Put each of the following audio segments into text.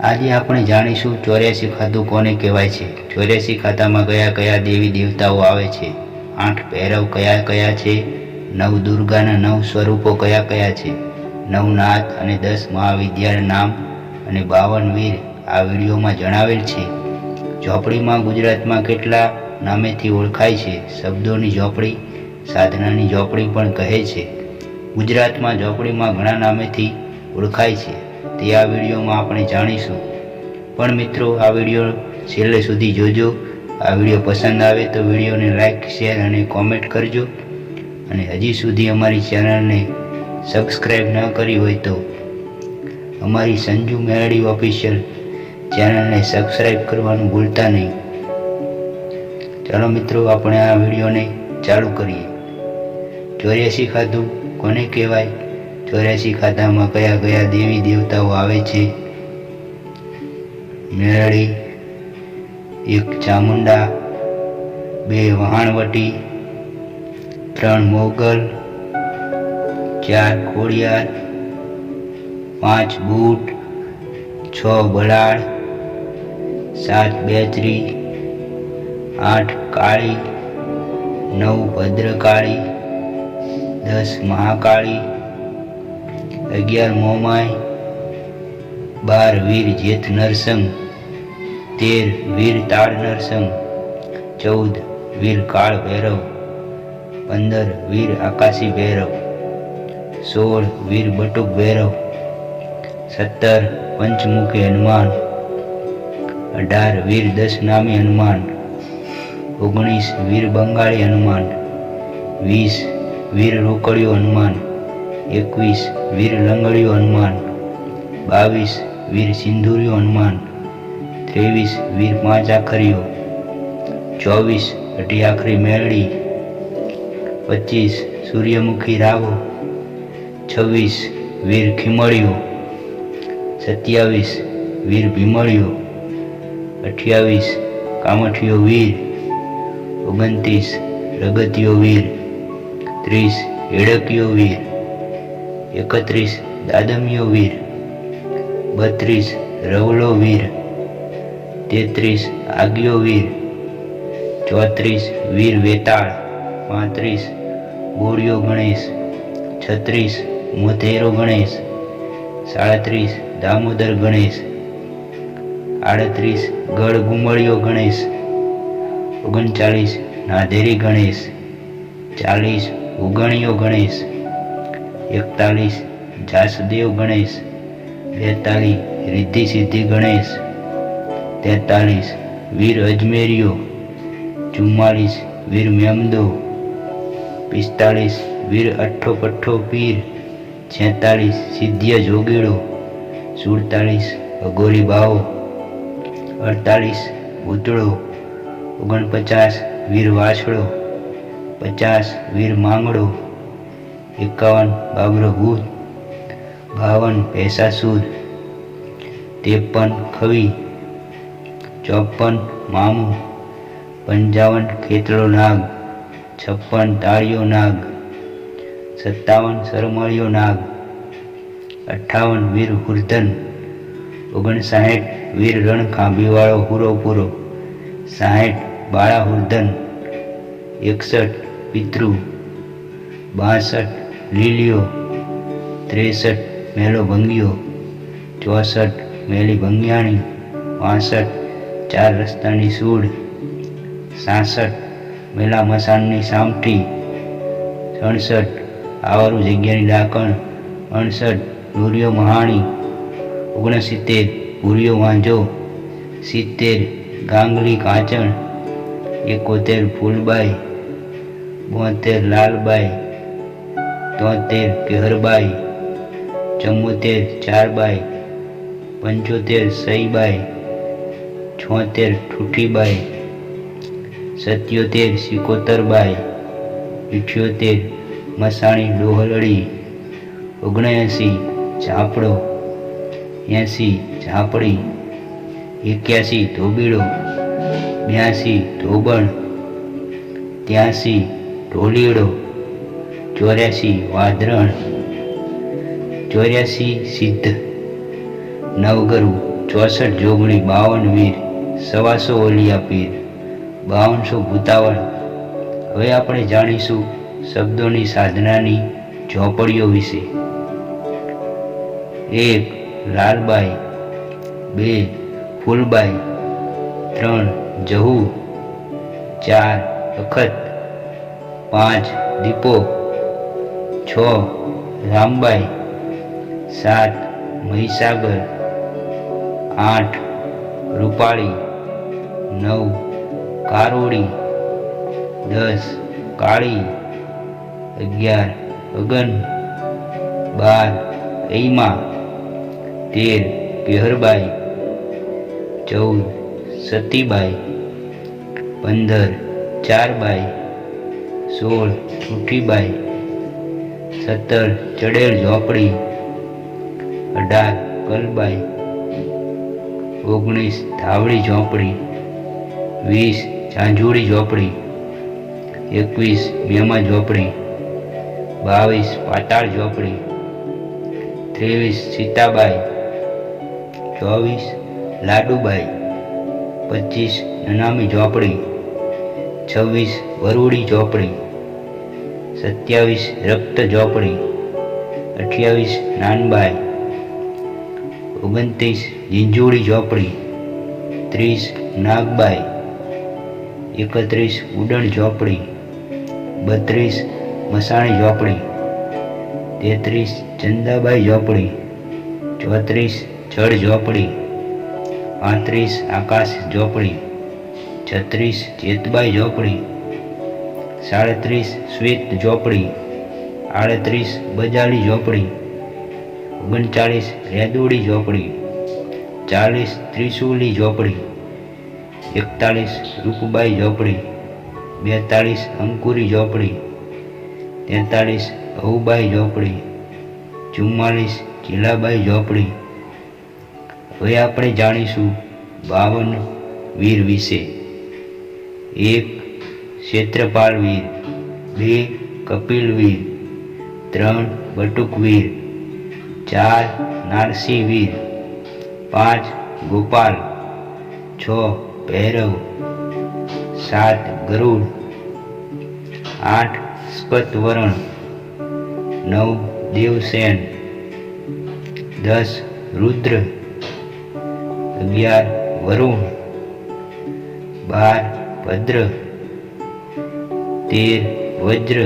આજે આપણે જાણીશું ચોર્યાસી ખાતું કોને કહેવાય છે. ચોર્યાસી ખાતામાં કયા કયા દેવી દેવતાઓ આવે છે? આઠ ભૈરવ કયા કયા છે? નવ દુર્ગાના નવ સ્વરૂપો કયા કયા છે? નવનાથ અને દસ મહાવિદ્યાના નામ અને બાવન વીર આ વિડીયોમાં જણાવેલ છે. ઝોપડીમાં ગુજરાતમાં કેટલા નામેથી ઓળખાય છે? શબ્દોની ઝોપડી, સાધનાની ઝોપડી પણ કહે છે. ગુજરાતમાં ઝોપડીમાં ઘણા નામેથી ઓળખાય છે. તે આ વિડીયોમાં આપણે જાણીશું. પણ મિત્રો, આ વીડિયો છેલ્લે સુધી જોજો. આ વીડિયો પસંદ આવે તો વિડીયોને લાઇક શેર અને કોમેન્ટ કરજો. અને હજી સુધી અમારી ચેનલને સબસ્ક્રાઈબ ન કરી હોય તો અમારી સંજુ મેરડી ઓફિશિયલ ચેનલને સબસ્ક્રાઈબ કરવાનું ભૂલતા નહીં. ચાલો મિત્રો, આપણે આ વિડીયોને ચાલુ કરીએ. ચોર્યાસી ખાધું કોને કહેવાય? ચોર્યાસી ખાતામાં કયા કયા દેવી દેવતાઓ આવે છે? મેરળી, એક ચામુંડા, બે વહાણવટી, ત્રણ મોગલ, ચાર ખોડિયાર, પાંચ બૂટ, છ બલાડ સાત બેચરી આઠ કાળી, નવ ભદ્રકાળી, દસ મહાકાળી અગિયાર મોમાય, બાર વીર જેઠ નરસંગ, તેર વીર તાળ નરસંગ, ચૌદ વીર કાળ ભૈરવ, પંદર વીર આકાશી ભૈરવ, સોળ વીર બટુક ભૈરવ, સત્તર પંચમુખી હનુમાન, અઢાર વીર દસ નામી હનુમાન, ઓગણીસ વીર બંગાળી હનુમાન, વીસ વીર રોકડિયો હનુમાન એકવીસ વીર લંગડિયો હનુમાન, બાવીસ વીર સિંધુરિયો હનુમાન, ત્રેવીસ વીર પાંચ આખરીઓ, ચોવીસ અઢી આખરી મેળડી પચીસ સૂર્યમુખી રાવો છવ્વીસ વીર ખીમળિયો સત્યાવીસ વીર ભીમળિયો અઠ્યાવીસ કામઠિયો વીર, ઓગણત્રીસ રગતિયો વીર, ત્રીસ એડકીયો વીર. એકત્રીસ દાદમિયો વીર, બત્રીસ રવલો વીર, તેત્રીસ આગિયો વીર, ચોત્રીસ વીર વેતાળ, પાંત્રીસ બોરિયો ગણેશ, છત્રીસ મોતેરો ગણેશ, સાડત્રીસ દામોદર ગણેશ, આડત્રીસ ગળ ગુમળિયો ગણેશ ઓગણચાળીસ નાધેરી ગણેશ, ચાલીસ ઉગણિયો ગણેશ એકતાલીસ જાસદેવ ગણેશ બેતાલીસ રિદ્ધિ સિદ્ધિ ગણેશ તેતાલીસ વીર અજમેરીઓ ચુમ્માલીસ વીર મેમદો પિસ્તાલીસ વીર અઠ્ઠો પઠ્ઠો પીર છેતાલીસ સિદ્ધિય જોગીડો સુડતાલીસ અઘોરી બાવો અડતાલીસ ઉતળો ઓગણપચાસ વીર વાછડો, પચાસ વીર માંગડો એકાવન બાબરો ભૂત બાવન ભેસાસુર ત્રેપન ખવી, ચોપન મામું, પંચાવન ખેતળો નાગ, છપ્પન તાળીયો નાગ, સત્તાવન સરમળીઓ નાગ, અઠ્ઠાવન વીર હુરધન, ઓગણસાઠ વીર રણખાંભીવાળો પૂરો પૂરો સાઠ બાળા હુરધન એકસઠ પિતૃ, બાસઠ લીલીઓ, ત્રેસઠ મેલો ભંગીઓ ચોસઠ મેલી ભંગિયાણી પાસઠ ચાર રસ્તાની સૂડ સાસઠ મેલા મસાણની સામઠી, સડસઠ આવારું જગ્યાની ડાકણ અણસઠ ભૂરિયો મહાણી, ઓગણસિત્તેર ભૂરિયો વાંજો સિત્તેર ગાંગલી કાચણ, એકોતેર ફૂલબાઈ, બોતેર લાલબાઈ તોતેર કેહરબાઈ ચુમ્મોતેર ચારબાઈ, પંચોતેર સઈબાઈ, છોતેર ઠૂઠીબાઈ, સત્યોતેર સિકોતરબાઈ, ઇઠ્યોતેર મસાણી ડોહલડી ઓગણએંસી ઝાપડો, એંસી ઝાપડી, એક્યાસી ધોબીડો, બ્યાસી ધોબણ, ત્યાસી ઢોલીડો ચોર્યાસી વાદરણ, ચોર્યાસી સિદ્ધ, નવગરુ, ચોસઠ જોગણી, બાવન વીર, સવાસો ઓલિયા પીર, બાવનસો ભૂતાવળ. હવે આપણે જાણીશું શબ્દોની સાધનાની ચોપડીઓ વિશે. એક, લાલબાઈ, બે, ફૂલબાઈ, ત્રણ, જહુ, ચાર, અખત, પાંચ, દીપો છ, રામબાઈ, સાત, મહીસાગર, આઠ, રૂપાળી, નવ, કારોડી, દસ, કાળી, અગિયાર, અગન, બાર એઈમા તેર, પેહરબાઈ, ચૌદ, સતીબાઈ, પંદર, ચારબાઈ, સોળ, ઉઠીબાઈ સત્તર ચડેલ ઝોપડી, અઢાર, કલબાઈ, ઓગણીસ ધાવડી ઝોપડી, વીસ, ઝાંઝુડી ઝોપડી, એકવીસ મેમા ઝોપડી, બાવીસ, પાતાળ ઝોપડી, ત્રેવીસ, સીતાબાઈ, ચોવીસ, લાડુબાઈ, પચીસ, નનામી ઝોપડી, છવ્વીસ, વરુડી ઝોપડી સત્યાવીસ રક્ત ઝોપડી, અઠ્યાવીસ નાનબાઈ, ઓગણત્રીસ ઝીંઝુડી ઝોપડી, ત્રીસ નાગબાઈ, એકત્રીસ ઉડણ ઝોપડી, બત્રીસ મસાણી ઝોપડી, તેત્રીસ ચંદાબાઈ ઝોપડી, ચોત્રીસ જળ ઝોપડી, પાંત્રીસ આકાશ ઝોપડી, છત્રીસ જેતબાઈ ઝોપડી સાડત્રીસ શ્વેત ઝોપડી, આડત્રીસ બજાળી ઝોપડી, ઓગણચાળીસ રેદોડી ઝોપડી, ચાલીસ ત્રિશુલી ઝોપડી, એકતાલીસ રૂપબાઈ ઝોપડી બેતાળીસ અંકુરી ઝોપડી તેતાળીસ અહુબાઈ ઝોપડી, ચુમ્માલીસ ચીલાબાઈ ઝોપડી. હવે આપણે જાણીશું બાવન વીર વિશે. એક ક્ષેત્રપાલ વીર, બે કપિલવીર ત્રણ બટુકવીર ચાર નારસીવીર પાંચ ગોપાલ, છ ભૈરવ, સાત ગરુડ, આઠ સ્કતવરણ નવ દેવસેન, દસ રુદ્ર, અગિયાર વરુણ, બાર ભદ્ર તેર, વજ્ર,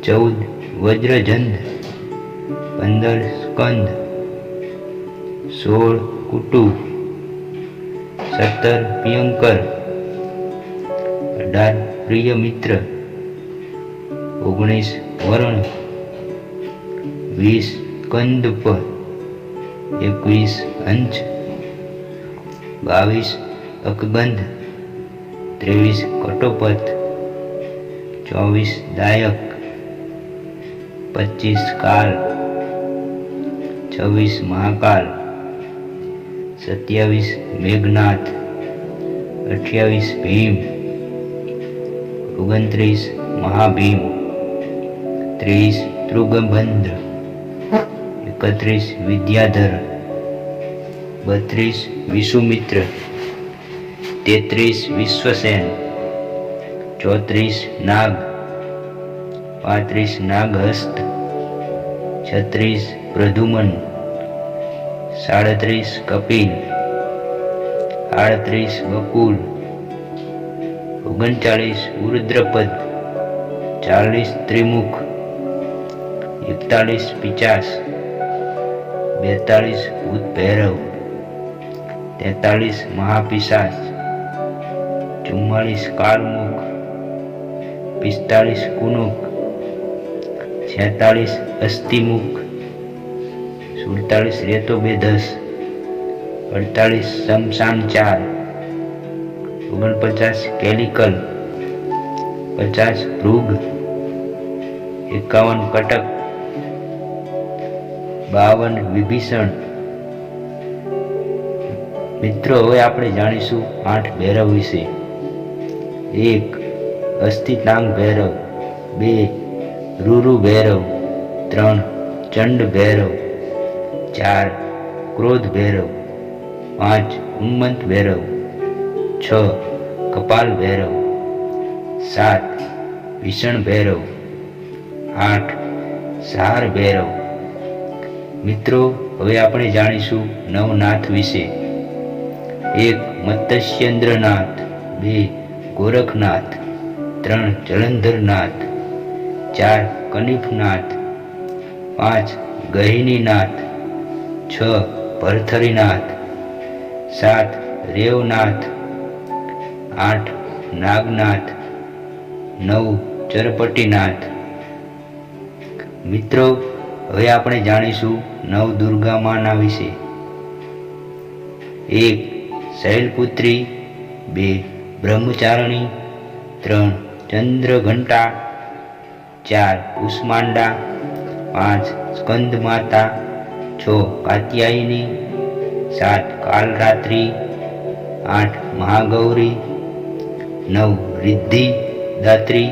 ચૌદ વજ્રજંધ પંદર, સ્કંદ, સોળ, કુટુ, સત્તર પ્રિયંકર અઢાર, પ્રિય મિત્ર, ઓગણીસ, વરણ, વીસ, કંદપ, એકવીસ અંચ બાવીસ, અકબંધ, ત્રેવીસ કટોપત ચોવીસ દાયક, પચીસ કાલ છવ્વીસ મહાકાલ સત્યાવીસ મેઘનાથ, અઠ્યાવીસ ભીમ, ઓગણત્રીસ મહાભીમ ત્રીસ તૃગભંદ્ર, એકત્રીસ વિદ્યાધર, બત્રીસ વિષુમિત્ર તેત્રીસ વિશ્વસેન ચોત્રીસ નાગ, પાંત્રીસ નાગહસ્ત, છત્રીસ પ્રધુમન, સાડત્રીસ કપિલ, આડત્રીસ બકુલ ઓગણચાળીસ ઉરુદ્રપદ ચાલીસ ત્રિમુખ, એકતાલીસ પિચાસ, બેતાલીસ ભૂત ભૈરવ તેતાલીસ મહાપિશાસ ચુમ્માળીસ કાળમુખ પિસ્તાળીસ કુનુક, છેતાળીસ અસ્થિમુખ, સુડતાળીસ રેતો બેધસ અડતાળીસ શમશાન ચાર ઓગણપચાસ કેલિકલ, પચાસ ભૃગ, એકાવન કટક, બાવન વિભીષણ. મિત્રો, હવે આપણે જાણીશું આઠ ભૈરવ વિશે. એક અસ્થિતાંગ ભૈરવ, બે રૂરુ ભૈરવ, ત્રણ ચંડ ભૈરવ, ચાર ક્રોધ ભૈરવ, પાંચ ઉન્મંત ભૈરવ, છ કપાલ ભૈરવ, સાત ભીષણ ભૈરવ, આઠ સહાર ભૈરવ. મિત્રો, હવે આપણે જાણીશું નવનાથ વિશે. એક મત્સ્યેન્દ્રનાથ, બે ગોરખનાથ. ત્રણ જલંધરનાથ, ચાર કનિફનાથ, પાંચ ગહિનીનાથ, છ ભરથરીનાથ, સાત રેવનાથ, આઠ નાગનાથ, નવ ચરપટીનાથ. મિત્રો, હવે આપણે જાણીશું નવ દુર્ગા માના વિશે. એક શૈલપુત્રી, બે બ્રહ્મચારણી, ત્રણ ચંદ્રઘંટા, ચાર કુષ્માંડા, પાંચ સ્કંદ માતા છ કાત્યાયની, સાત કાલરાત્રિ, આઠ મહાગૌરી, નવ રિદ્ધિ દાત્રી.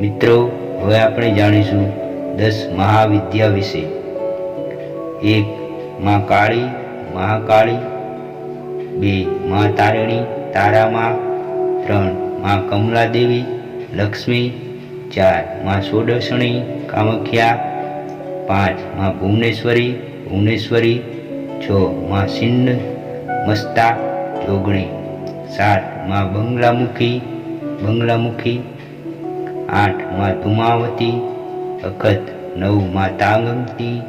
મિત્રો, હવે આપણે જાણીશું દસ મહાવિદ્યા વિશે. એક મા કાળી મહાકાળી બે મા તારિણી, તારામાં. ત્રણ માં કમલાદેવી, લક્ષ્મી, ચારમાં ષોડશણી કામખ્યા, પાંચમાં ભુવનેશ્વરી ભુવનેશ્વરી, છ માં સિન્ન મસ્તા, જોગણી, સાતમાં બંગલામુખી બંગલામુખી, આઠમાં ધુમાવતી અખત નવમાં તાંગમતી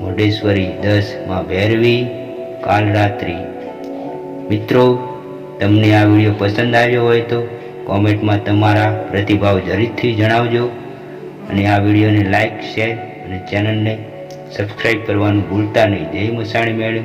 મોઢેશ્વરી દસમાં ભૈરવી, કાલરાત્રિ. મિત્રો તમને આ વીડિયો પસંદ આવ્યો હોય તો કોમેન્ટમાં તમારા પ્રતિભાવ જરૂરથી જણાવજો. અને આ વિડીયોને લાઈક, શેર અને ચેનલને સબસ્ક્રાઈબ કરવાનું ભૂલતા નહીં. જય મસાણી મેળવી